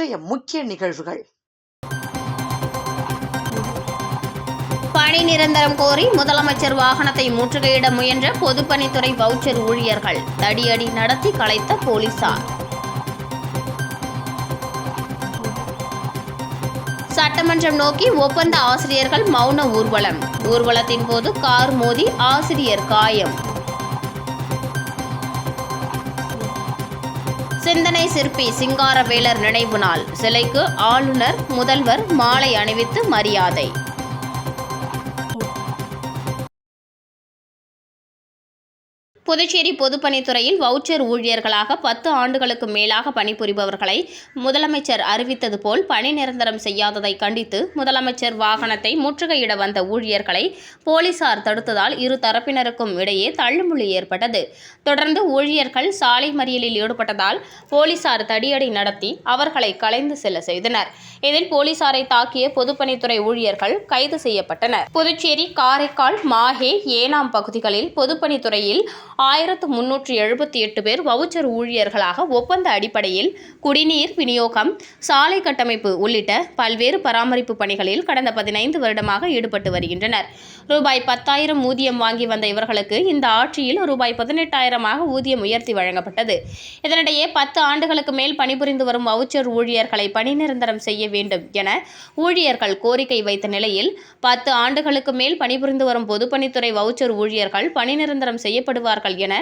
இன்றைய முக்கிய நிகழ்வுகள். பணி நிரந்தரம் கோரி முதலமைச்சர் வாகனத்தை முற்றுகையிட முயன்ற பொதுப்பணித்துறை வவுச்சர் ஊழியர்கள் தடியடி நடத்தி கலைத்த போலீசார். சட்டமன்றம் நோக்கி ஒப்பந்த ஆசிரியர்கள் மௌன ஊர்வலம். ஊர்வலத்தின் போது கார் மோதி ஆசிரியர் காயம். சிந்தனை சிற்பி சிங்காரவேலர் நினைவு நாள். சிலைக்கு ஆளுநர் முதல்வர் மாலை அணிவித்து மரியாதை. புதுச்சேரி பொதுப்பணித்துறையில் வவுச்சர் ஊழியர்களாக பத்து ஆண்டுகளுக்கு மேலாக பணிபுரிபவர்களை முதலமைச்சர் அறிவித்தது போல் பணி நிரந்தரம் செய்யாததை கண்டித்து முதலமைச்சர் வாகனத்தை முற்றுகையிட வந்த ஊழியர்களை போலீசார் தடுத்ததால் இரு தரப்பினருக்கும் இடையே தள்ளுமுள்ளி ஏற்பட்டது. தொடர்ந்து ஊழியர்கள் சாலை மறியலில் ஈடுபட்டதால் போலீசார் தடியடி நடத்தி அவர்களை கலைந்து செல்ல செய்தனர். இதில் போலீசாரை தாக்கிய பொதுப்பணித்துறை ஊழியர்கள் கைது செய்யப்பட்டனர். புதுச்சேரி காரைக்கால் மாஹே ஏனாம் பகுதிகளில் பொதுப்பணித்துறையில் ஆயிரத்து முன்னூற்றி எழுபத்தி எட்டு பேர் வவுச்சர் ஊழியர்களாக ஒப்பந்த அடிப்படையில் குடிநீர் விநியோகம் சாலை கட்டமைப்பு உள்ளிட்ட பல்வேறு பராமரிப்பு பணிகளில் கடந்த பதினைந்து வருடமாக ஈடுபட்டு வருகின்றனர். ரூபாய் பத்தாயிரம் ஊதியம் வாங்கி வந்த இவர்களுக்கு இந்த ஆட்சியில் ரூபாய் பதினெட்டாயிரமாக ஊதியம் உயர்த்தி வழங்கப்பட்டது. இதனிடையே பத்து ஆண்டுகளுக்கு மேல் பணிபுரிந்து வரும் வவுச்சர் ஊழியர்களை பணி நிரந்தரம் செய்ய வேண்டும் என ஊழியர்கள் கோரிக்கை வைத்த நிலையில் பத்து ஆண்டுகளுக்கு மேல் பணிபுரிந்து வரும் பொதுப்பணித்துறை வவுச்சர் ஊழியர்கள் பணி நிரந்தரம் செய்யப்படுவார்கள் என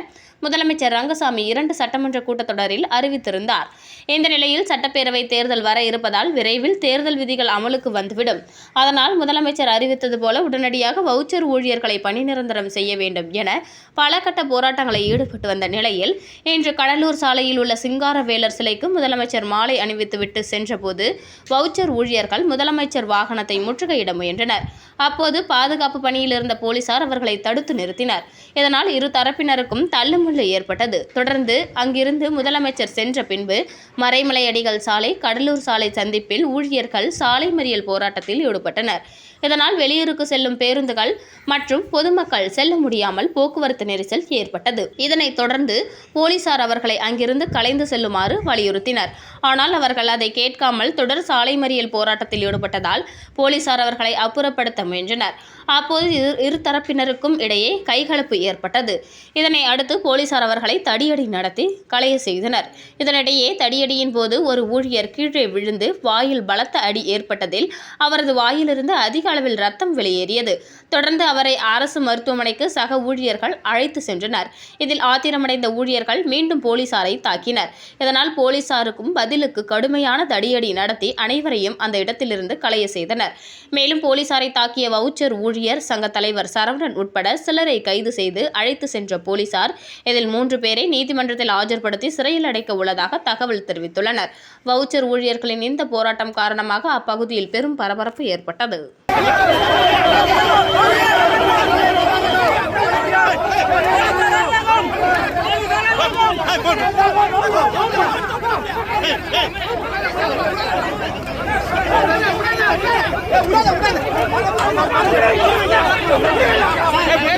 முதலமைச்சர் ரங்கசாமி இரண்டு சட்டமன்ற கூட்டத்தொடரில் அறிவித்திருந்தார். இந்த நிலையில் சட்டப்பேரவை தேர்தல் வர இருப்பதால் விரைவில் தேர்தல் விதிகள் அமலுக்கு வந்துவிடும். அதனால் முதலமைச்சர் அறிவித்தது போல உடனடியாக வவுச்சர் ஊழியர்களை பணி நிரந்தரம் செய்ய வேண்டும் என பல கட்ட போராட்டங்களை ஈடுபட்டு வந்த நிலையில் இன்று கடலூர் சாலையில் உள்ள சிங்காரவேலர் சிலைக்கு முதலமைச்சர் மாலை அணிவித்துவிட்டு சென்றபோது வவுச்சர் ஊழியர்கள் முதலமைச்சர் வாகனத்தை முற்றுகையிட முயன்றனர். அப்போது பாதுகாப்பு பணியில் இருந்த போலீசார் அவர்களை தடுத்து நிறுத்தினர். இதனால் இரு தரப்பினருக்கும் தள்ளும் தள்ளுமுள்ளு ஏற்பட்டது. தொடர்ந்து அங்கிருந்து முதலமைச்சர் சென்ற பின்பு மறைமலையடிகள் சாலை கடலூர் சாலை சந்திப்பில் ஊழியர்கள் சாலை மறியல் போராட்டத்தில் ஈடுபட்டனர். இதனால் வெளியூருக்கு செல்லும் பேருந்துகள் மற்றும் பொதுமக்கள் செல்ல முடியாமல் போக்குவரத்து நெரிசல் ஏற்பட்டது. இதனைத் தொடர்ந்து போலீசார் அவர்களை அங்கிருந்து கலைந்து செல்லுமாறு வலியுறுத்தினர். ஆனால் அவர்கள் அதை கேட்காமல் தொடர் சாலை மறியல் போராட்டத்தில் ஈடுபட்டதால் போலீசார் அவர்களை அப்புறப்படுத்த முயன்றனர். அப்போது இரு இரு தரப்பினருக்கும் இடையே கைகலப்பு ஏற்பட்டது. இதனை அடுத்து போலீசார் அவர்களை தடியடி நடத்தி கலைய செய்தனர். இதனிடையே தடியடியின் போது ஒரு ஊழியர் கீழே விழுந்து வாயில் பலத்த அடி ஏற்பட்டதில் அவரது வாயிலிருந்து அதிக அளவில் ரத்தம் வெளியேறியது. தொடர்ந்து அவரை அரசு மருத்துவமனைக்கு சக ஊழியர்கள் அழைத்து சென்றனர். இதில் ஆத்திரமடைந்த ஊழியர்கள் மீண்டும் போலீசாரை தாக்கினர். இதனால் போலீசாருக்கும் பதிலுக்கு கடுமையான தடியடி நடத்தி அனைவரையும் அந்த இடத்திலிருந்து கலைய செய்தனர். மேலும் போலீசாரை தாக்கிய வவுச்சர் ஊழியர் சங்க தலைவர் சரவணன் உட்பட சிலரை கைது செய்து அழைத்து சென்ற போலீசார் இதில் மூன்று பேரை நீதிமன்றத்தில் ஆஜர்படுத்தி சிறையில் அடைக்க உள்ளதாக தகவல் தெரிவித்துள்ளனர். வவுச்சர் ஊழியர்களின் இந்த போராட்டம் காரணமாக அப்பகுதியில் பெரும் பரபரப்பு ஏற்பட்டது.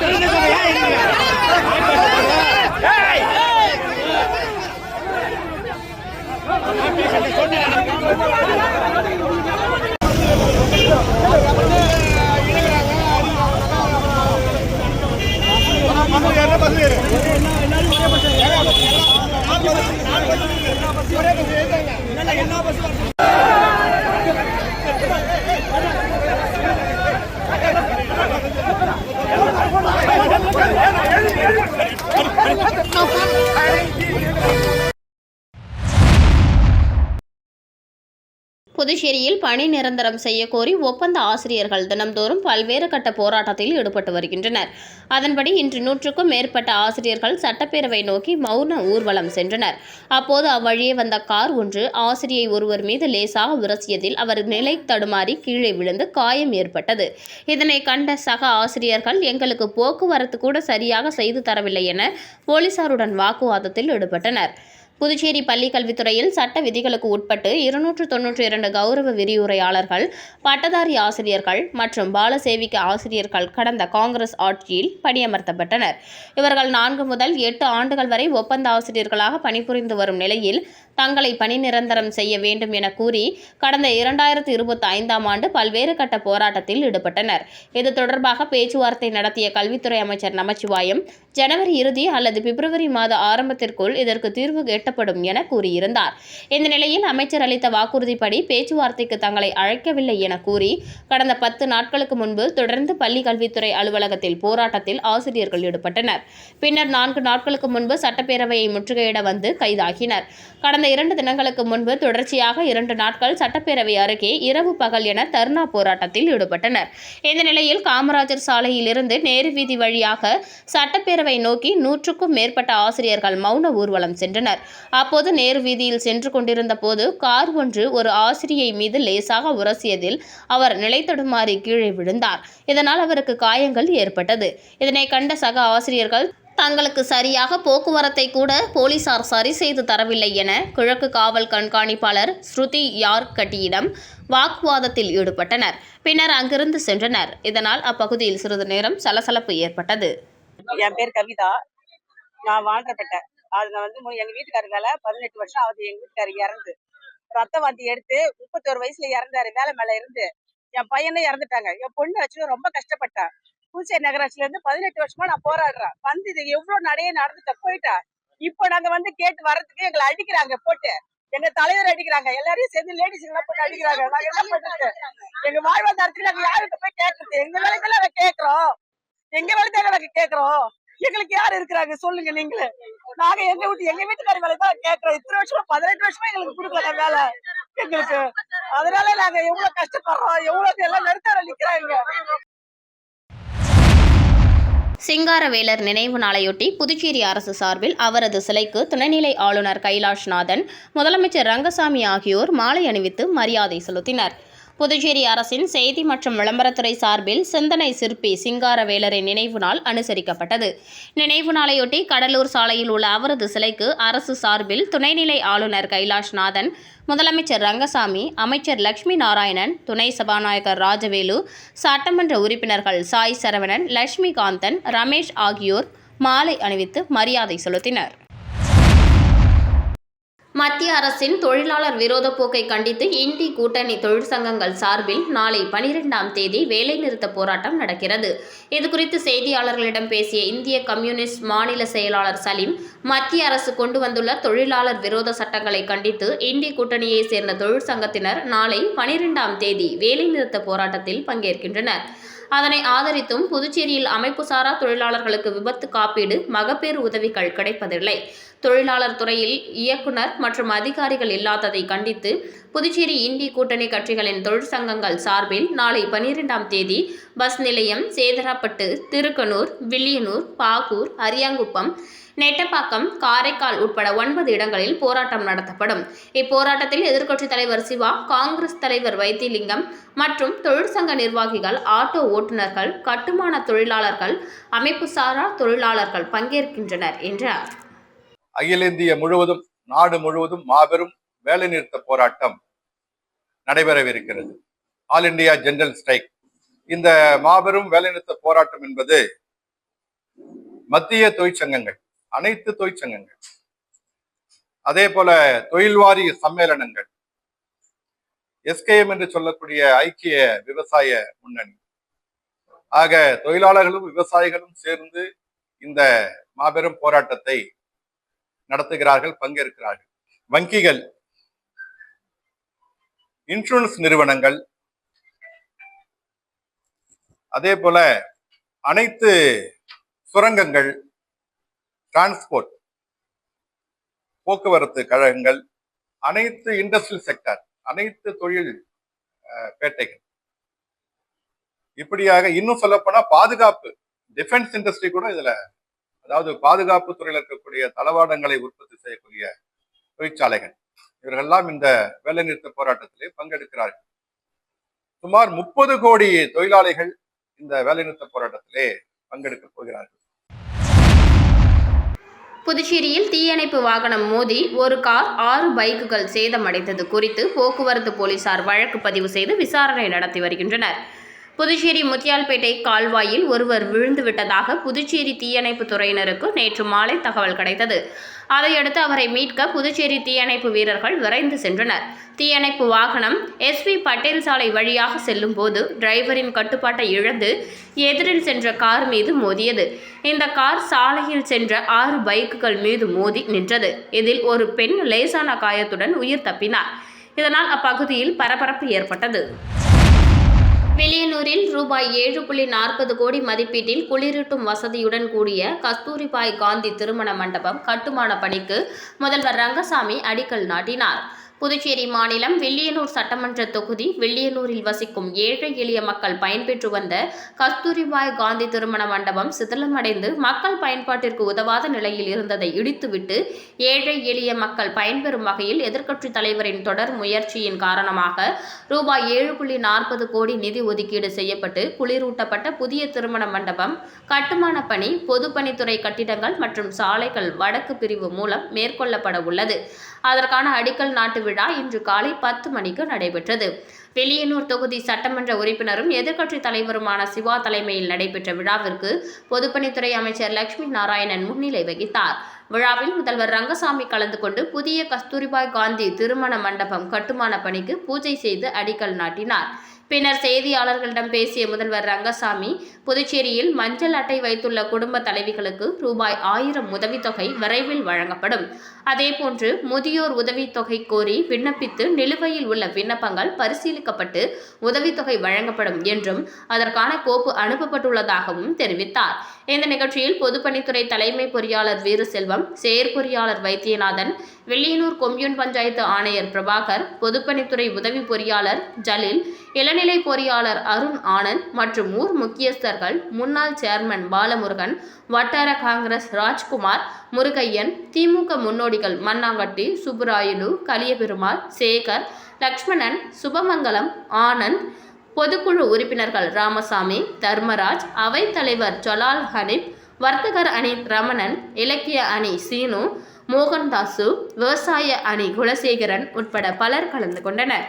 புதுச்சேரியில் பணி நிரந்தரம் செய்யக்கோரி ஒப்பந்த ஆசிரியர்கள் தினம்தோறும் பல்வேறு கட்ட போராட்டத்தில் ஈடுபட்டு வருகின்றனர். அதன்படி இன்று நூற்றுக்கும் மேற்பட்ட ஆசிரியர்கள் சட்டப்பேரவை நோக்கி மௌன ஊர்வலம் சென்றனர். அப்போது அவ்வழியே வந்த கார் ஒன்று ஆசிரியை ஒருவர் மீது லேசாக உரசியதில் அவர் நிலை தடுமாறி கீழே விழுந்து காயம் ஏற்பட்டது. இதனை கண்ட சக ஆசிரியர்கள் எங்களுக்கு போக்குவரத்து கூட சரியாக செய்து தரவில்லை என போலீசாருடன் வாக்குவாதத்தில் ஈடுபட்டனர். புதுச்சேரி பள்ளிக்கல்வித்துறையில் சட்ட விதிகளுக்கு உட்பட்டு இருநூற்று தொன்னூற்றி இரண்டு கௌரவ விரிவுரையாளர்கள் பட்டதாரி ஆசிரியர்கள் மற்றும் பாலசேவிக்க ஆசிரியர்கள் கடந்த காங்கிரஸ் ஆட்சியில் பணியமர்த்தப்பட்டனர். இவர்கள் நான்கு முதல் எட்டு ஆண்டுகள் வரை ஒப்பந்த ஆசிரியர்களாக பணிபுரிந்து வரும் நிலையில் தங்களை பணி நிரந்தரம் செய்ய வேண்டும் என கூறி கடந்த இரண்டாயிரத்தி இருபத்தி ஐந்தாம் ஆண்டு பல்வேறு கட்ட போராட்டத்தில் ஈடுபட்டனர். இது தொடர்பாக பேச்சுவார்த்தை நடத்திய கல்வித்துறை அமைச்சர் நமச்சிவாயம் ஜனவரி இறுதி அல்லது பிப்ரவரி மாத ஆரம்பத்திற்குள் இதற்கு தீர்வு எட்டப்படும் என கூறியிருந்தார். இந்த நிலையில் அமைச்சர் அளித்த வாக்குறுதிப்படி பேச்சுவார்த்தைக்கு தங்களை அழைக்கவில்லை என கூறி கடந்த பத்து நாட்களுக்கு முன்பு தொடர்ந்து பள்ளி கல்வித்துறை அலுவலகத்தில் போராட்டத்தில் ஆசிரியர்கள் ஈடுபட்டனர். பின்னர் நான்கு நாட்களுக்கு முன்பு சட்டப்பேரவையை முற்றுகையிட வந்து கைதாகினர். கடந்த இரண்டு தினங்களுக்கு முன்பு தொடர்ச்சியாக இரண்டு நாட்கள் சட்டப்பேரவை அருகே இரவு பகல் என தர்ணா போராட்டத்தில் ஈடுபட்டனர். இந்த நிலையில் காமராஜர் சாலையிலிருந்து நேரு வீதி வழியாக சட்டப்பேரவை நோக்கி நூற்றுக்கும் மேற்பட்ட ஆசிரியர்கள் மௌன ஊர்வலம் சென்றனர். அப்போது நேரு வீதியில் சென்று கொண்டிருந்த போது கார் ஒன்று ஒரு ஆசிரியை மீது லேசாக உரசியதில் அவர் நிலைத்தடுமாறி கீழே விழுந்தார். இதனால் அவருக்கு காயங்கள் ஏற்பட்டது. இதனை கண்ட சக ஆசிரியர்கள் தங்களுக்கு சரியாக போக்குவரத்தை கூட போலீசார் சரி செய்து தரவில்லை என கிழக்கு காவல் கண்காணிப்பாளர் ஸ்ருதி யார்கட்டியிடம் வாக்குவாதத்தில் ஈடுபட்டனர். பின்னர் அங்கிருந்து சென்றனர். இதனால் அப்பகுதியில் சிறிது நேரம் சலசலப்பு ஏற்பட்டது. என் பேர் கவிதா. நான் வாழ்றப்பட்டேன் அதுல வந்து மு- எங்க வீட்டுக்காரங்கால பதினெட்டு வருஷம் ஆகுது. எங்க வீட்டுக்காரர் இறந்து. ரத்த வாந்தி எடுத்து முப்பத்தோரு வயசுல இறந்தாரு. வேலை மேல இருந்து. என் பையனும் இறந்துட்டாங்க. என் பொண்ணு வச்சு ரொம்ப கஷ்டப்பட்டேன். புதுச்சேரி நகராட்சியில இருந்து பதினெட்டு வருஷமா நான் போராடுறேன். வந்து இது எவ்வளவு நடைய நடந்துட்ட? போயிட்டா? இப்ப நாங்க வந்து கேட்டு வர்றதுக்கு எங்களை அடிக்கிறாங்க போட்டு. எங்க தலைவர் அடிக்கிறாங்க எல்லாரையும் சேர்ந்து லேடிஸ் எல்லாம் போட்டு அடிக்கிறாங்க. நாங்க என்ன பண்றது? எங்க வாழ்வாதாரத்துக்கு நாங்க யாருக்கு போய் கேட்கறது? எங்க வேலைக்கு நாங்க கேக்குறோம் எங்க வேலை நாங்க கேட்கறோம்? எங்களுக்கு யார் இருக்கிறாங்க? சொல்லுங்க நீங்களே. நாங்க எங்க வீட்டு எங்க வீட்டுக்காரி வேலை தான் கேக்குறோம் இத்தனை வருஷமா பதினெட்டு வருஷமா எங்களுக்கு கொடுக்கல வேலை. எங்களுக்கு. அதனால நாங்க எவ்வளவு கஷ்டப்படுறோம் எவ்வளவு எல்லாம் நிறுத்தார நிக்கிறாங்க. சிங்காரவேலர் நினைவு நாளையொட்டி புதுச்சேரி அரசு சார்பில் அவரது சிலைக்கு துணைநிலை ஆளுநர் கைலாஷ்நாதன் முதலமைச்சர் ரங்கசாமி ஆகியோர் மாலை அணிவித்து மரியாதை செலுத்தினர். புதுச்சேரி அரசின் செய்தி மற்றும் விளம்பரத்துறை சார்பில் சிந்தனை சிற்பி சிங்காரவேலரின் நினைவு நாள் அனுசரிக்கப்பட்டது. நினைவு நாளையொட்டி கடலூர் சாலையில் உள்ள அவரது சிலைக்கு அரசு சார்பில் துணைநிலை ஆளுநர் கைலாஷ்நாதன் முதலமைச்சர் ரங்கசாமி அமைச்சர் லட்சுமி நாராயணன் துணை சபாநாயகர் ராஜவேலு சட்டமன்ற உறுப்பினர்கள் சாய் சரவணன் லட்சுமி காந்தன் ரமேஷ் ஆகியோர் மாலை அணிவித்து மரியாதை செலுத்தினர். மத்திய அரசின் தொழிலாளர் விரோத போக்கை கண்டித்து இந்தி கூட்டணி தொழிற்சங்கங்கள் சார்பில் நாளை பனிரெண்டாம் தேதி வேலைநிறுத்த போராட்டம் நடக்கிறது. இதுகுறித்து செய்தியாளர்களிடம் பேசிய இந்திய கம்யூனிஸ்ட் மாநில செயலாளர் சலீம் மத்திய அரசு கொண்டு வந்துள்ள தொழிலாளர் விரோத சட்டங்களை கண்டித்து இந்தி கூட்டணியை சேர்ந்த தொழிற்சங்கத்தினர் நாளை பனிரெண்டாம் தேதி வேலைநிறுத்த போராட்டத்தில் பங்கேற்கின்றனர். அதனை ஆதரித்தும் புதுச்சேரியில் அமைப்புசாரா தொழிலாளர்களுக்கு விபத்து காப்பீடு மகப்பேறு உதவிகள் கிடைப்பதில்லை. தொழிலாளர் துறையில் இயக்குனர் மற்றும் அதிகாரிகள் இல்லாததை கண்டித்து புதுச்சேரி இந்தி கூட்டணி கட்சிகளின் தொழிற்சங்கங்கள் சார்பில் நாளை பனிரெண்டாம் தேதி பஸ் நிலையம் சேதராப்பட்டு திருக்கனூர் வில்லியனூர் பாகூர் அரியாங்குப்பம் நெட்டப்பாக்கம் காரைக்கால் உட்பட ஒன்பது இடங்களில் போராட்டம் நடத்தப்படும். இப்போராட்டத்தில் எதிர்க்கட்சித் தலைவர் சிவா காங்கிரஸ் தலைவர் வைத்திலிங்கம் மற்றும் தொழிற்சங்க நிர்வாகிகள் ஆட்டோ ஓட்டுநர்கள் கட்டுமான தொழிலாளர்கள் அமைப்புசாரா தொழிலாளர்கள் பங்கேற்கின்றனர் என்றார். அகில இந்திய முழுவதும் நாடு முழுவதும் மாபெரும் வேலைநிறுத்த போராட்டம் நடைபெறவிருக்கிறது. All India general strike. இந்த மாபெரும் வேலைநிறுத்த போராட்டம் என்பது மத்திய தொழிற்சங்கங்கள் அனைத்து தொழிற்சங்கங்கள் அதே போல தொழில்வாரி சம்மேளனங்கள் எஸ்கேஎம் என்று சொல்லக்கூடிய ஐக்கிய விவசாய முன்னணி. ஆக தொழிலாளர்களும் விவசாயிகளும் சேர்ந்து இந்த மாபெரும் போராட்டத்தை நடத்துகிறார்கள் பங்கேற்கிறார்கள். வங்கிகள் இன்சூரன்ஸ் நிறுவனங்கள் அதே போல அனைத்து சுரங்கங்கள் டிரான்ஸ்போர்ட் போக்குவரத்து கழகங்கள் அனைத்து இண்டஸ்ட்ரியல் செக்டர் அனைத்து தொழில் பேட்டைகள். இப்படியாக இன்னும் சொல்லப்போனா பாதுகாப்பு டிஃபென்ஸ் இண்டஸ்ட்ரி கூட இதுல அதாவது பாதுகாப்பு துறையில் இருக்கக்கூடிய தளவாடங்களை உற்பத்தி செய்யக்கூடிய தொழிற்சாலைகள். இவர்கள்லாம் இந்த வேலைநிறுத்த போராட்டத்திலே பங்கெடுக்கிறார்கள். சுமார் முப்பது கோடி தொழிலாளிகள் இந்த வேலைநிறுத்த போராட்டத்திலே பங்கெடுக்க போகிறார்கள். புதுச்சேரியில் தீயணைப்பு வாகனம் மோதி ஒரு கார் ஆறு பைக்குகள் சேதமடைந்தது குறித்து போக்குவரத்து போலீசார் வழக்கு பதிவு செய்து விசாரணை நடத்தி வருகின்றனர். புதுச்சேரி முத்தியால்பேட்டை கால்வாயில் ஒருவர் விழுந்து விட்டதாக புதுச்சேரி தீயணைப்பு துறையினருக்கு நேற்று மாலை தகவல் கிடைத்தது. அதையடுத்து அவரை மீட்க புதுச்சேரி தீயணைப்பு வீரர்கள் விரைந்து சென்றனர். தீயணைப்பு வாகனம் எஸ்பி பட்டேல் சாலை வழியாக செல்லும் போது டிரைவரின் கட்டுப்பாட்டை இழந்து எதிரில் சென்ற கார் மீது மோதியது. இந்த கார் சாலையில் சென்ற ஆறு பைக்குகள் மீது மோதி நின்றது. இதில் ஒரு பெண் லேசான காயத்துடன் உயிர் தப்பினார். இதனால் அப்பகுதியில் பரபரப்பு ஏற்பட்டது. வில்லியனூரில் ரூபாய் ஏழு புள்ளி நாற்பது கோடி மதிப்பீட்டில் குளிரூட்டும் வசதியுடன் கூடிய கஸ்தூரிபாய் காந்தி திருமண மண்டபம் கட்டுமான பணிக்கு முதல்வர் ரங்கசாமி அடிக்கல் நாட்டினார். புதுச்சேரி மாநிலம் வில்லியனூர் சட்டமன்ற தொகுதி வில்லியனூரில் வசிக்கும் ஏழை எளிய மக்கள் பயன்பெற்று வந்த கஸ்தூரிபாய் காந்தி திருமண மண்டபம் சிதிலமடைந்து மக்கள் பயன்பாட்டிற்கு உதவாத நிலையில் இருந்ததை இடித்துவிட்டு ஏழை எளிய மக்கள் பயன்பெறும் வகையில் எதிர்க்கட்சித் தலைவரின் தொடர் முயற்சியின் காரணமாக ரூபாய் ஏழு புள்ளி நாற்பது கோடி நிதி ஒதுக்கீடு செய்யப்பட்டு குளிரூட்டப்பட்ட புதிய திருமண மண்டபம் கட்டுமான பணி பொதுப்பணித்துறை கட்டிடங்கள் மற்றும் சாலைகள் வடக்கு பிரிவு மூலம் மேற்கொள்ளப்பட உள்ளது. அதற்கான அடிக்கல் நாட்டு விழா இன்று காலை பத்து மணிக்கு நடைபெற்றது. வெளியனூர் தொகுதி சட்டமன்ற உறுப்பினரும் எதிர்க்கட்சித் தலைவருமான சிவா தலைமையில் நடைபெற்ற விழாவிற்கு பொதுப்பணித்துறை அமைச்சர் லட்சுமி நாராயணன் முன்னிலை வகித்தார். விழாவில் முதல்வர் ரங்கசாமி கலந்து கொண்டு புதிய கஸ்தூரிபாய் காந்தி திருமண மண்டபம் கட்டுமான பணிக்கு பூஜை செய்து அடிக்கல் நாட்டினார். பின்னர் செய்தியாளர்களிடம் பேசிய முதல்வர் ரங்கசாமி புதுச்சேரியில் மஞ்சள் அட்டை வைத்துள்ள குடும்ப தலைவிகளுக்கு ரூபாய் ஆயிரம் உதவித்தொகை விரைவில் வழங்கப்படும். அதேபோன்று முதியோர் உதவித்தொகை கோரி விண்ணப்பித்து நிலுவையில் உள்ள விண்ணப்பங்கள் பரிசீலி பரிசீலிக்கப்பட்டு உதவித்தொகை வழங்கப்படும் என்றும் அதற்கான கோப்பு அனுப்பப்பட்டுள்ளதாகவும் தெரிவித்தார். இந்த நிகழ்ச்சியில் பொதுப்பணித்துறை தலைமை பொறியாளர் வீரசெல்வம் செயற்பொறியாளர் வைத்தியநாதன் வெள்ளியனூர் கொம்யூன் பஞ்சாயத்து ஆணையர் பிரபாகர் பொதுப்பணித்துறை உதவி பொறியாளர் ஜலீல் இளநிலை பொறியாளர் அருண் ஆனந்த் மற்றும் ஊர் முக்கியஸ்தர்கள் முன்னாள் சேர்மன் பாலமுருகன் வட்டார காங்கிரஸ் ராஜ்குமார் முருகையன் திமுக முன்னோடிகள் மண்ணாங்கட்டி சுப்புராயலு கலியபெருமாள் சேகர் லக்ஷ்மணன் சுபமங்கலம் ஆனந்த் பொதுக்குழு உறுப்பினர்கள் ராமசாமி தர்மராஜ் அவைத்தலைவர் ஜலால் ஹனீப் வர்த்தகர் அணி ரமணன் இலக்கிய அணி சீனு மோகன்தாசு விவசாய அணி குலசேகரன் உட்பட பலர் கலந்து கொண்டனர்.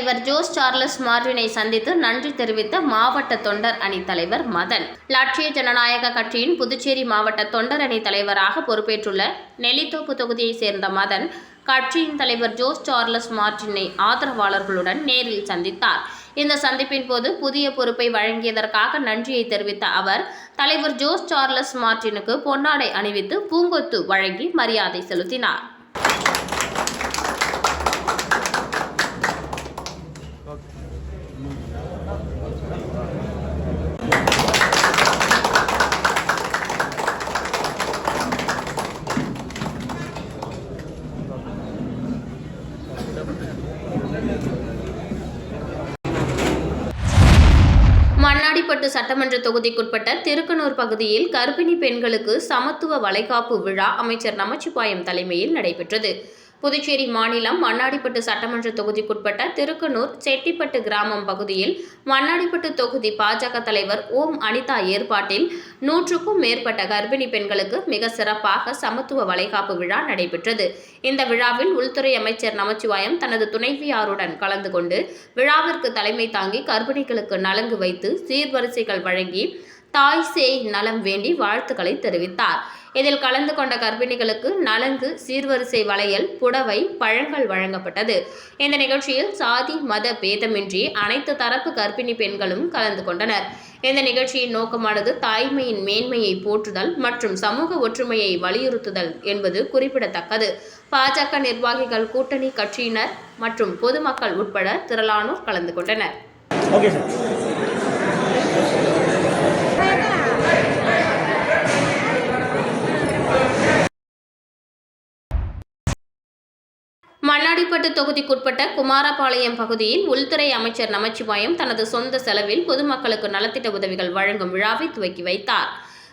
தலைவர் ஜோஸ் சார்லஸ் மார்டினை சந்தித்து நன்றி தெரிவித்த மாவட்ட தொண்டர் அணி தலைவர் மதன். லட்சிய ஜனநாயக கட்சியின் புதுச்சேரி மாவட்ட தொண்டர் அணி தலைவராக பொறுப்பேற்றுள்ள நெல்லித்தோப்பு தொகுதியைச் சேர்ந்த மதன் கட்சியின் தலைவர் ஜோஸ் சார்லஸ் மார்டினை ஆதரவாளர்களுடன் நேரில் சந்தித்தார். இந்த சந்திப்பின் போது புதிய பொறுப்பை வழங்கியதற்காக நன்றியை தெரிவித்த அவர் தலைவர் ஜோஸ் சார்லஸ் மார்டினுக்கு பொன்னாடை அணிவித்து பூங்கொத்து வழங்கி மரியாதை செலுத்தினார் மண்ணாடிப்பட்டு சட்டமன்ற தொகுதிக்குட்பட்ட திருக்கனூர் பகுதியில் கர்ப்பிணி பெண்களுக்கு சமத்துவ வளைகாப்பு விழா அமைச்சர் நமச்சிவாயம் தலைமையில் நடைபெற்றது. புதுச்சேரி மாநிலம் மண்ணாடிப்பட்டு சட்டமன்ற தொகுதிக்குட்பட்ட திருக்கனூர் செட்டிப்பட்டு கிராமம் பகுதியில் மண்ணாடிப்பட்டு தொகுதி பாஜக தலைவர் ஓம் அனிதா ஏற்பாட்டில் நூற்றுக்கும் மேற்பட்ட கர்ப்பிணி பெண்களுக்கு மிக சிறப்பாக சமத்துவ வளைகாப்பு விழா நடைபெற்றது. இந்த விழாவில் உள்துறை அமைச்சர் நமச்சிவாயம் தனது துணைவியாருடன் கலந்து கொண்டு விழாவிற்கு தலைமை தாங்கி கர்ப்பிணிகளுக்கு நலங்கு வைத்து சீர்வரிசைகள் வழங்கி தாய் சேய் நலம் வேண்டி வாழ்த்துக்களை தெரிவித்தார். இதில் கலந்து கொண்ட கர்ப்பிணிகளுக்கு நலங்கு சீர்வரிசை வளையல் புடவை பழங்கள் வழங்கப்பட்டது. இந்த நிகழ்ச்சியில் சாதி மத பேதமின்றி அனைத்து தரப்பு கர்ப்பிணி பெண்களும் கலந்து கொண்டனர். இந்த நிகழ்ச்சியின் நோக்கமானது தாய்மையின் மேன்மையை போற்றுதல் மற்றும் சமூக ஒற்றுமையை வலியுறுத்துதல் என்பது குறிப்பிடத்தக்கது. பாஜக நிர்வாகிகள் கூட்டணி கட்சியினர் மற்றும் பொதுமக்கள் உட்பட திரளானோர் கலந்து கொண்டனர். ராணிப்பட்டு தொகுதிக்குட்பட்ட குமாரபாளையம் பகுதியில் உள்துறை அமைச்சர் நமச்சிவாயம் தனது சொந்த செலவில் பொதுமக்களுக்கு நலத்திட்ட உதவிகள் வழங்கும் விழாவை துவக்கி வைத்தார்.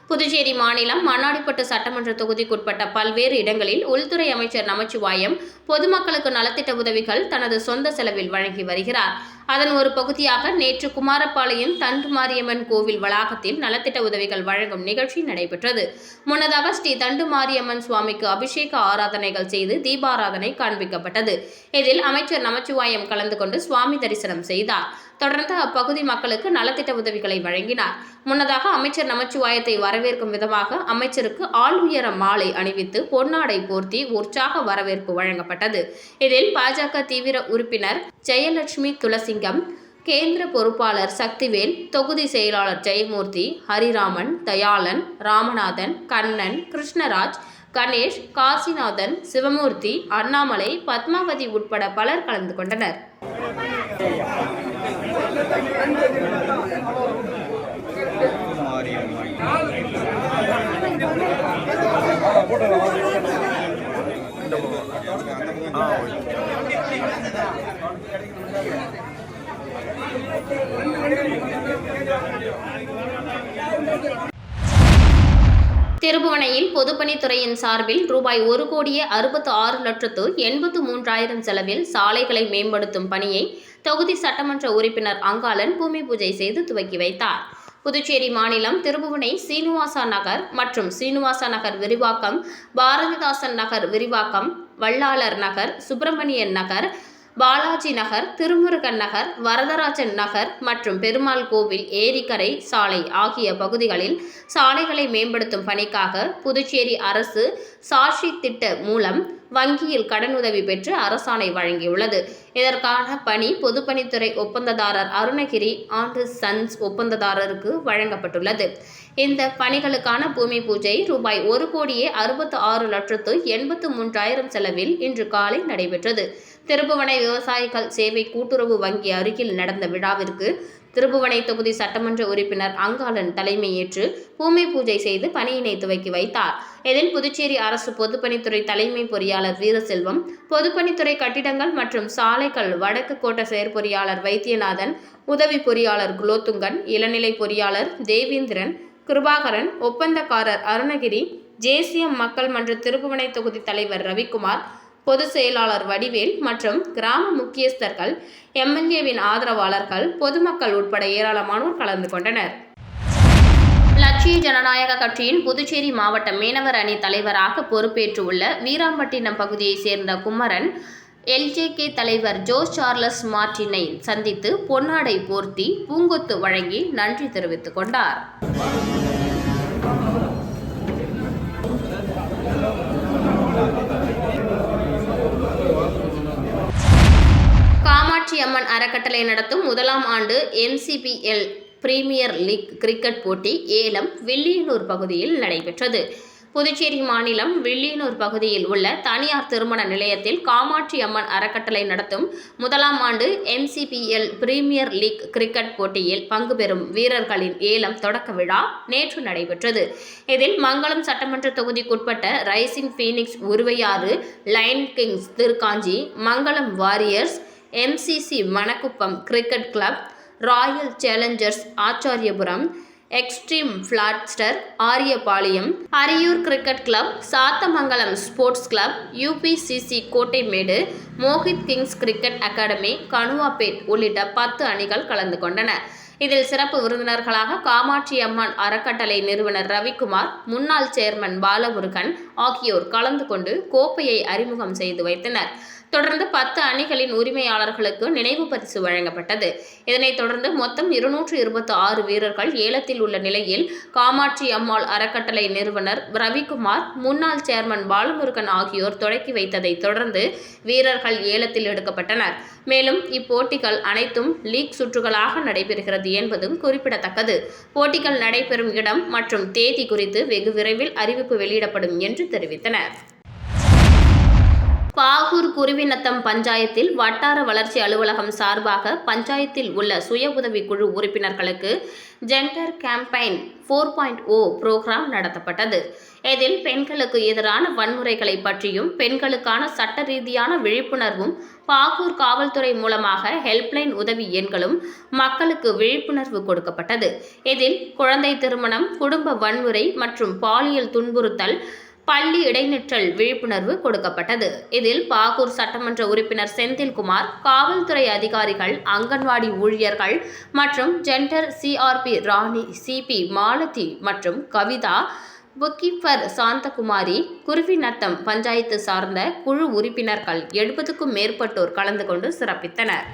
புதுச்சேரி மாநிலம் மண்ணாடிப்பட்டு சட்டமன்ற தொகுதிக்குட்பட்ட பல்வேறு இடங்களில் உள்துறை அமைச்சர் நமச்சிவாயம் பொதுமக்களுக்கு நலத்திட்ட உதவிகள் தனது சொந்த செலவில் வழங்கி வருகிறார். அதன் ஒரு பகுதியாக நேற்று குமாரபாளையம் தண்டு மாரியம்மன் கோவில் வளாகத்தில் நலத்திட்ட உதவிகள் வழங்கும் நிகழ்ச்சி நடைபெற்றது. முன்னதாக ஸ்ரீ தண்டு மாரியம்மன் சுவாமிக்கு அபிஷேக ஆராதனைகள் செய்து தீபாராதனை காண்பிக்கப்பட்டது. இதில் அமைச்சர் நமச்சிவாயம் கலந்து கொண்டு சுவாமி தரிசனம் செய்தார். தொடர்ந்து அப்பகுதி மக்களுக்கு நலத்திட்ட உதவிகளை வழங்கினார். முன்னதாக அமைச்சர் நமச்சிவாயத்தை வரவேற்கும் விதமாக அமைச்சருக்கு ஆளுயர மாலை அணிவித்து பொன்னாடை போர்த்தி உற்சாக வரவேற்பு வழங்கப்பட்டது. இதில் பாஜக தீவிர உறுப்பினர் ஜெயலட்சுமி துளசிங்கம் கேந்திர பொறுப்பாளர் சக்திவேல் தொகுதி செயலாளர் ஜெயமூர்த்தி ஹரிராமன் தயாளன் ராமநாதன் கண்ணன் கிருஷ்ணராஜ் கணேஷ் காசிநாதன் சிவமூர்த்தி அண்ணாமலை பத்மாவதி உட்பட பலர் கலந்து கொண்டனர். திருபுவனையில் பொதுப்பணித்துறையின் சார்பில் ரூபாய் ஒரு கோடியே அறுபத்து ஆறு லட்சத்து எண்பத்து மூன்றாயிரம் செலவில் சாலைகளை மேம்படுத்தும் பணியை தொகுதி சட்டமன்ற உறுப்பினர் அங்காளன் பூமி பூஜை செய்து துவக்கி வைத்தார். புதுச்சேரி மாநிலம் திருபுவனை சீனிவாசா நகர் மற்றும் சீனிவாசா நகர் விரிவாக்கம் பாரதிதாசன் நகர் விரிவாக்கம் வள்ளாளர் நகர் சுப்பிரமணியன் நகர் பாலாஜி நகர் திருமுருகன் நகர் வரதராஜன் நகர் மற்றும் பெருமாள் கோவில் ஏரிக்கரை சாலை ஆகிய பகுதிகளில் சாலைகளை மேம்படுத்தும் பணிக்காக புதுச்சேரி அரசு சாட்சி திட்ட மூலம் வங்கியில் கடனுதவி பெற்று அரசாணை வழங்கியுள்ளது. இதற்கான பணி பொதுப்பணித்துறை ஒப்பந்ததாரர் அருணகிரி ஆண்டு சன்ஸ் ஒப்பந்ததாரருக்கு வழங்கப்பட்டுள்ளது. இந்த பணிகளுக்கான பூமி பூஜை ரூபாய் ஒரு கோடியே அறுபத்து ஆறு லட்சத்து எண்பத்து மூன்றாயிரம் செலவில் இன்று காலை நடைபெற்றது. திருப்புவனை விவசாயிகள் சேவை கூட்டுறவு வங்கி அருகில் நடந்த விழாவிற்கு திருப்புவனை தொகுதி சட்டமன்ற உறுப்பினர் அங்காளன் தலைமையேற்று பூமி பூஜை செய்து பணியினை துவக்கி வைத்தார். இதில் புதுச்சேரி அரசு பொதுப்பணித்துறை தலைமை பொறியாளர் வீரசெல்வம் பொதுப்பணித்துறை கட்டிடங்கள் மற்றும் சாலைகள் வடக்கு கோட்ட செயற்பொறியாளர் வைத்தியநாதன் உதவி பொறியாளர் குலோத்துங்கன் இளநிலை பொறியாளர் தேவேந்திரன் கிருபாகரன் ஒப்பந்தக்காரர் அருணகிரி ஜேசிஎம் மக்கள் மன்ற திருப்புவனை தொகுதி தலைவர் ரவிக்குமார் பொதுச் செயலாளர் வடிவேல் மற்றும் கிராம முக்கியஸ்தர்கள் எம்எல்ஏவின் ஆதரவாளர்கள் பொதுமக்கள் உட்பட ஏராளமானோர் கலந்து கொண்டனர். லட்சிய ஜனநாயக கட்சியின் புதுச்சேரி மாவட்ட மீனவர் அணி தலைவராக பொறுப்பேற்றுள்ள வீராம்பட்டினம் பகுதியைச் சேர்ந்த குமரன் எல்ஜேகே தலைவர் ஜோஸ் சார்லஸ் மார்டினை சந்தித்து பொன்னாடை போர்த்தி பூங்கொத்து வழங்கி நன்றி தெரிவித்துக் கொண்டார். காமாட்சி அம்மன் அறக்கட்டளை நடத்தும் முதலாம் ஆண்டு என்சிபிஎல் பிரீமியர் லீக் கிரிக்கெட் போட்டி ஏலம் வில்லியனூர் பகுதியில் நடைபெற்றது. புதுச்சேரி மாநிலம் வில்லியனூர் பகுதியில் உள்ள தனியார் திருமண நிலையத்தில் காமாட்சி அம்மன் அறக்கட்டளை நடத்தும் முதலாம் ஆண்டு எம்சிபிஎல் பிரீமியர் லீக் கிரிக்கெட் போட்டியில் பங்கு பெறும் வீரர்களின் ஏலம் தொடக்க விழா நேற்று நடைபெற்றது. இதில் மங்களம் சட்டமன்ற தொகுதிக்குட்பட்ட rising phoenix Uruvaiyaru line kings Thirukkanji Mangalam warriors MCC Manakkuppam cricket club royal challengers Achariyapuram extreme ஃப்ளாட்ஸ்டர் Ariyapalayam Ariyur cricket club Sathamangalam sports club UPCC Kottaimedu Mohit kings cricket academy Kanuvapet உள்ளிட்ட பத்து அணிகள் கலந்து கொண்டன. இதில் சிறப்பு விருந்தினர்களாக காமாட்சி அம்மன் அறக்கட்டளை நிறுவனர் ரவிக்குமார் முன்னாள் சேர்மன் பாலமுருகன் ஆகியோர் கலந்து கொண்டு கோப்பையை அறிமுகம் செய்து வைத்தனர். தொடர்ந்து பத்து அணிகளின் உரிமையாளர்களுக்கு நினைவு பரிசு வழங்கப்பட்டது. இதனைத் தொடர்ந்து மொத்தம் இருநூற்று இருபத்தி ஆறு வீரர்கள் ஏலத்தில் உள்ள நிலையில் காமாட்சி அம்மாள் அறக்கட்டளை நிறுவனர் ரவிக்குமார் முன்னாள் சேர்மன் பாலமுருகன் ஆகியோர் தொடக்கி வைத்ததைத் தொடர்ந்து வீரர்கள் ஏலத்தில் எடுக்கப்பட்டனர். மேலும் இப்போட்டிகள் அனைத்தும் லீக் சுற்றுகளாக நடைபெறுகிறது என்பதும் குறிப்பிடத்தக்கது. போட்டிகள் நடைபெறும் இடம் மற்றும் தேதி குறித்து வெகு விரைவில் அறிவிப்பு வெளியிடப்படும் என்று தெரிவித்தனர். பாகூர் குருவிநத்தம் பஞ்சாயத்தில் வட்டார வளர்ச்சி அலுவலகம் சார்பாக பஞ்சாயத்தில் உள்ள சுய உதவிக் குழு உறுப்பினர்களுக்கு gender campaign four point O program நடத்தப்பட்டது. இதில் பெண்களுக்கு எதிரான வன்முறைகளை பற்றியும் பெண்களுக்கான சட்ட ரீதியான விழிப்புணர்வும் பாகூர் காவல்துறை மூலமாக ஹெல்ப்லைன் உதவி எண்களும் மக்களுக்கு விழிப்புணர்வு கொடுக்கப்பட்டது. இதில் குழந்தை திருமணம் குடும்ப வன்முறை மற்றும் பாலியல் துன்புறுத்தல் பள்ளி இடைநிற்றல் விழிப்புணர்வு கொடுக்கப்பட்டது. இதில் பாகூர் சட்டமன்ற உறுப்பினர் செந்தில்குமார் காவல்துறை அதிகாரிகள் அங்கன்வாடி ஊழியர்கள் மற்றும் gender CRP Rani CP Malathi மற்றும் கவிதா புக்கிஃபர் சாந்தகுமாரி குருவிநத்தம் பஞ்சாயத்து சார்ந்த குழு உறுப்பினர்கள் எழுபதுக்கும் மேற்பட்டோர் கலந்து கொண்டு சிறப்பித்தனர்.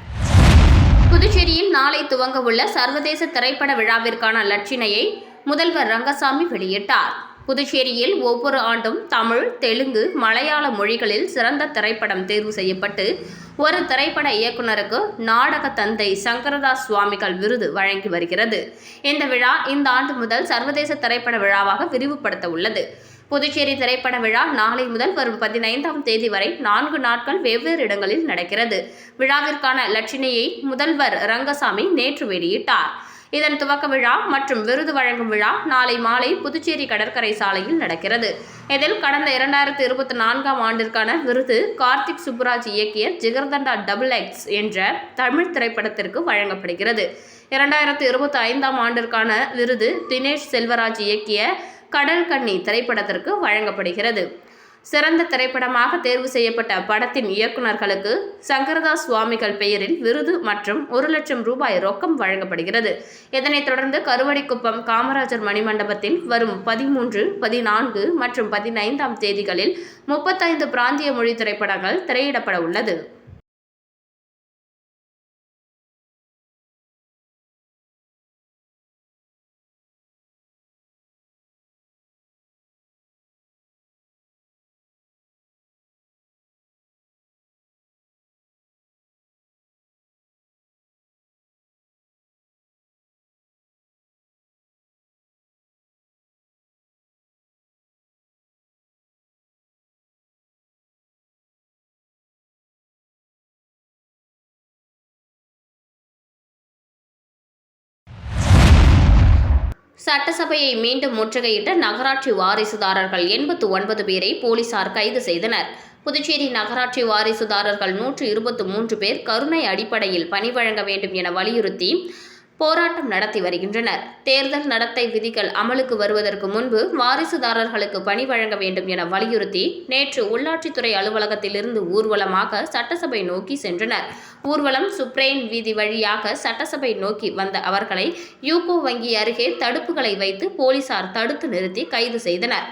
புதுச்சேரியில் நாளை துவங்கவுள்ள சர்வதேச திரைப்பட விழாவிற்கான லட்சினையை முதல்வர் ரங்கசாமி வெளியிட்டார். புதுச்சேரியில் ஒவ்வொரு ஆண்டும் தமிழ் தெலுங்கு மலையாள மொழிகளில் சிறந்த திரைப்படம் தேர்வு செய்யப்பட்டு ஒரு திரைப்பட இயக்குனருக்கு நாடக தந்தை சங்கரதாஸ் சுவாமிகள் விருது வழங்கி வருகிறது. இந்த விழா இந்த ஆண்டு முதல் சர்வதேச திரைப்பட விழாவாக விரிவுபடுத்த உள்ளது. புதுச்சேரி திரைப்பட விழா நாளை முதல் வரும் பதினைந்தாம் தேதி வரை நான்கு நாட்கள் வெவ்வேறு இடங்களில் நடக்கிறது. விழாவிற்கான லட்சினையை முதல்வர் ரங்கசாமி நேற்று வெளியிட்டார். இதன் துவக்க விழா மற்றும் விருது வழங்கும் விழா நாளை மாலை புதுச்சேரி கடற்கரை சாலையில் நடக்கிறது. இதில் கடந்த இரண்டாயிரத்தி இருபத்தி நான்காம் ஆண்டிற்கான விருது கார்த்திக் சுப்புராஜ் இயக்கிய ஜிகர்தண்டா டபுள் எக்ஸ் என்ற தமிழ் திரைப்படத்திற்கு வழங்கப்படுகிறது. இரண்டாயிரத்தி இருபத்தி ஐந்தாம் ஆண்டிற்கான விருது தினேஷ் செல்வராஜ் இயக்கிய கடல் கண்ணி திரைப்படத்திற்கு வழங்கப்படுகிறது. சிறந்த திரைப்படமாக தேர்வு செய்யப்பட்ட படத்தின் இயக்குநர்களுக்கு சங்கரதாஸ் சுவாமிகள் பெயரில் விருது மற்றும் ஒரு லட்சம் ரூபாய் ரொக்கம் வழங்கப்படுகிறது. இதனைத் தொடர்ந்து கருவடிக்குப்பம் காமராஜர் மணிமண்டபத்தில் வரும் பதிமூன்று பதினான்கு மற்றும் பதினைந்தாம் தேதிகளில் முப்பத்தைந்து பிராந்திய மொழி திரைப்படங்கள் திரையிடப்பட உள்ளது. சட்டசபையை மீண்டும் முற்றுகையிட்ட நகராட்சி வாரிசுதாரர்கள் எண்பத்து ஒன்பது பேரை போலீசார் கைது செய்தனர். புதுச்சேரி நகராட்சி வாரிசுதாரர்கள் நூற்று இருபத்து மூன்று பேர் கருணை அடிப்படையில் பணி வழங்க வேண்டும் என வலியுறுத்தி போராட்டம் நடத்தி வருகின்றனர். தேர்தல் நடத்தை விதிகள் அமலுக்கு வருவதற்கு முன்பு வாரிசுதாரர்களுக்கு பணி வழங்க வேண்டும் என வலியுறுத்தி நேற்று உள்ளாட்சித்துறை அலுவலகத்திலிருந்து ஊர்வலமாக சட்டசபை நோக்கி சென்றனர். ஊர்வலம் சுப்ரேன் வீதி வழியாக சட்டசபை நோக்கி வந்த அவர்களை யூகோ வங்கி அருகே தடுப்புகளை வைத்து போலீசார் தடுத்து நிறுத்தி கைது செய்தனர்.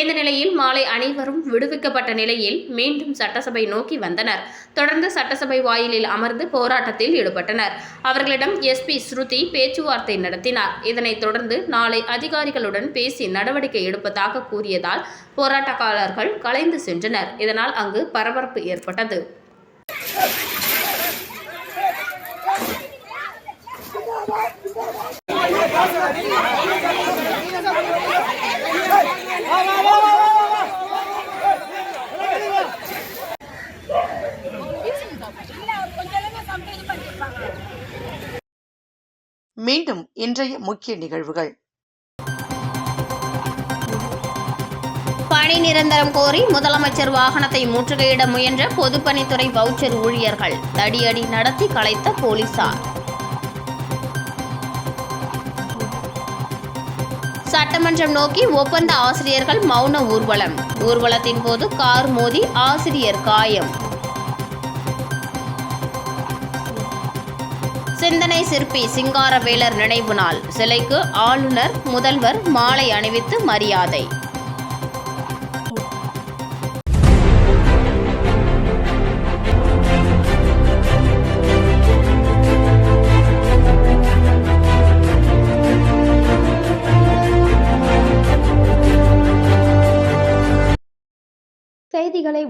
இந்த நிலையில் மாலை அனைவரும் விடுவிக்கப்பட்ட நிலையில் மீண்டும் சட்டசபை நோக்கி வந்தனர். தொடர்ந்து சட்டசபை வாயிலில் அமர்ந்து போராட்டத்தில் ஈடுபட்டனர். அவர்களிடம் எஸ்பி ஸ்ருதி பேச்சுவார்த்தை நடத்தினார். இதனைத் தொடர்ந்து நாளை அதிகாரிகளுடன் பேசி நடவடிக்கை எடுப்பதாக கூறியதால் போராட்டக்காரர்கள் கலைந்து சென்றனர். இதனால் அங்கு பரபரப்பு ஏற்பட்டது. மீண்டும் இன்றைய முக்கிய நிகழ்வுகள். பணி நிரந்தரம் கோரி முதலமைச்சர் வாகனத்தை முற்றுகையிட முயன்ற பொதுப்பணித்துறை வவுச்சர் ஊழியர்கள். தடியடி நடத்தி கலைத்த போலீசார். சட்டமன்றம் நோக்கி ஒப்பந்த ஆசிரியர்கள் மௌன ஊர்வலம். ஊர்வலத்தின் போது கார் மோதி ஆசிரியர் காயம். சிந்தனை சிற்பி சிங்காரவேலர் நினைவு நாள். சிலைக்கு ஆளுநர் முதல்வர் மாலை அணிவித்து மரியாதை.